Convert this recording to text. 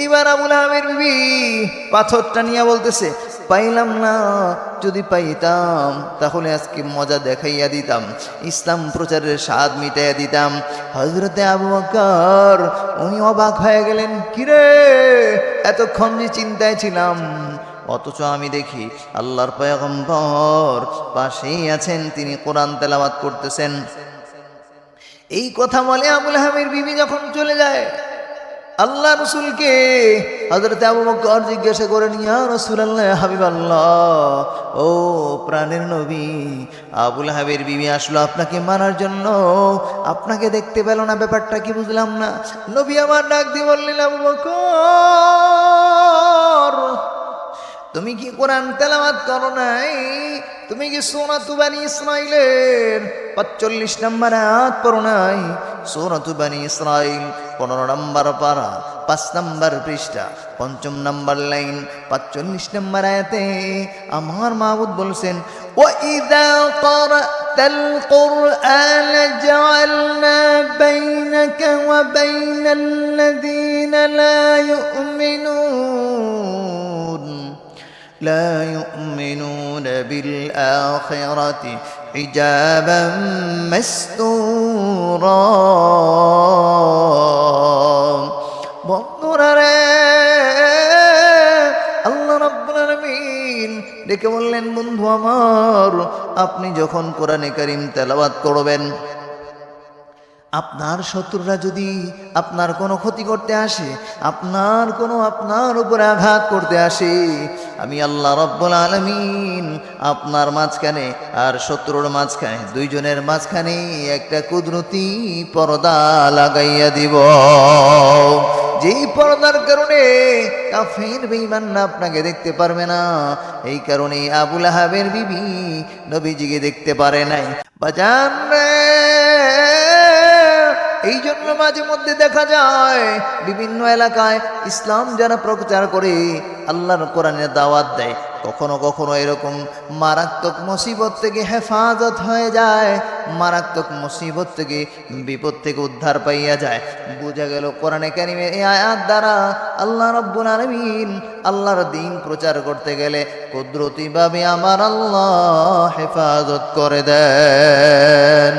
এইবার আবুল আহমের বিবি পাথরটা নিয়ে বলতেছে, পাইলাম না, যদি পাইতাম, তাহলে আজকে মজা দেখাইয়া দিতাম, ইসলাম প্রচারের স্বাদ মিটাইয়া দিতাম। হজরতে আবু বকর, উনি অবাক হয়ে গেলেন, কিরে, এতক্ষণ যে চিন্তায় ছিলাম, অথচ আমি দেখি আল্লাহর পয়গম্বর পাশেই আছেন, তিনি কোরআন তেলাওয়াত করতেছেন। এই কথা বলে আবুল হামির বিবি যখন চলে যায় আল্লাহ রসুলকে হজরত আবু বকর জিজ্ঞাসা করেন, ইয়া রসুল আল্লাহ হাবিব আল্লাহ ও প্রাণের নবী, আবুল হাবির বিবি আসলো আপনাকে মানার জন্য, আপনাকে দেখতে পেল না, ব্যাপারটা কি বুঝলাম না। নবী আমার ডাক দিয়ে বললেন, আবু বকর, তুমি কি কোরআন তেলাওয়াত করো নাই? তুমি কি সোনাতু তুবানি ইসমাইলের পাঁচচল্লিশ নম্বর আয়াত পড়ো নাই? সোনাতু বানি ইসরাইল পনেরো নম্বর পারা পাঁচ নম্বর পৃষ্ঠা পঞ্চম নম্বর লাইন পাঁচচল্লিশ নম্বর আয়াতে আমার মাহবুদ বলছেন وإذا قرأت القرآن جعلنا بينك وبين الذين لا يؤمنون لا يؤمنون بالآخرة حجابا مستورا ডেকে বললেন, বন্ধু আমার, আপনি যখন কোরআনে কারিম তেলাওয়াত করবেন, আপনার শত্রুরা যদি আপনার কোনো ক্ষতি করতে আসে, আপনার কোনো আপনার উপরে আঘাত করতে আসে, আমি আল্লাহ রব্বুল আলমিন আপনার মাঝখানে আর শত্রুর মাঝখানে, দুইজনের মাঝখানে একটা কুদরতি পর্দা লাগাইয়া দিব। যেই পর্দার কারণে কাফের বেঈমানরা আপনাকে দেখতে পারবে না, এই কারণে আবুল আহাবের বিবি নবীজিকে দেখতে পারে নাই। বাজান এই জন্য মাঝে মধ্যে দেখা যায় বিভিন্ন এলাকায় ইসলাম যারা প্রচার করে, আল্লাহর কোরআনের দাওয়াত দেয়। কখনো কখনো এরকম মারাত্মক মুসিবত থেকে হেফাজত হয়ে যায়। মারাত্মক মুসিবত থেকে, বিপদ থেকে উদ্ধার পাইয়া যায়। বোঝা গেল কোরআনে কারিমের এই আয়াত দ্বারা আল্লাহ রব্বুল আলমিন আল্লাহর দিন প্রচার করতে গেলে কুদরতিভাবে আমার আল্লাহ হেফাজত করে দেন।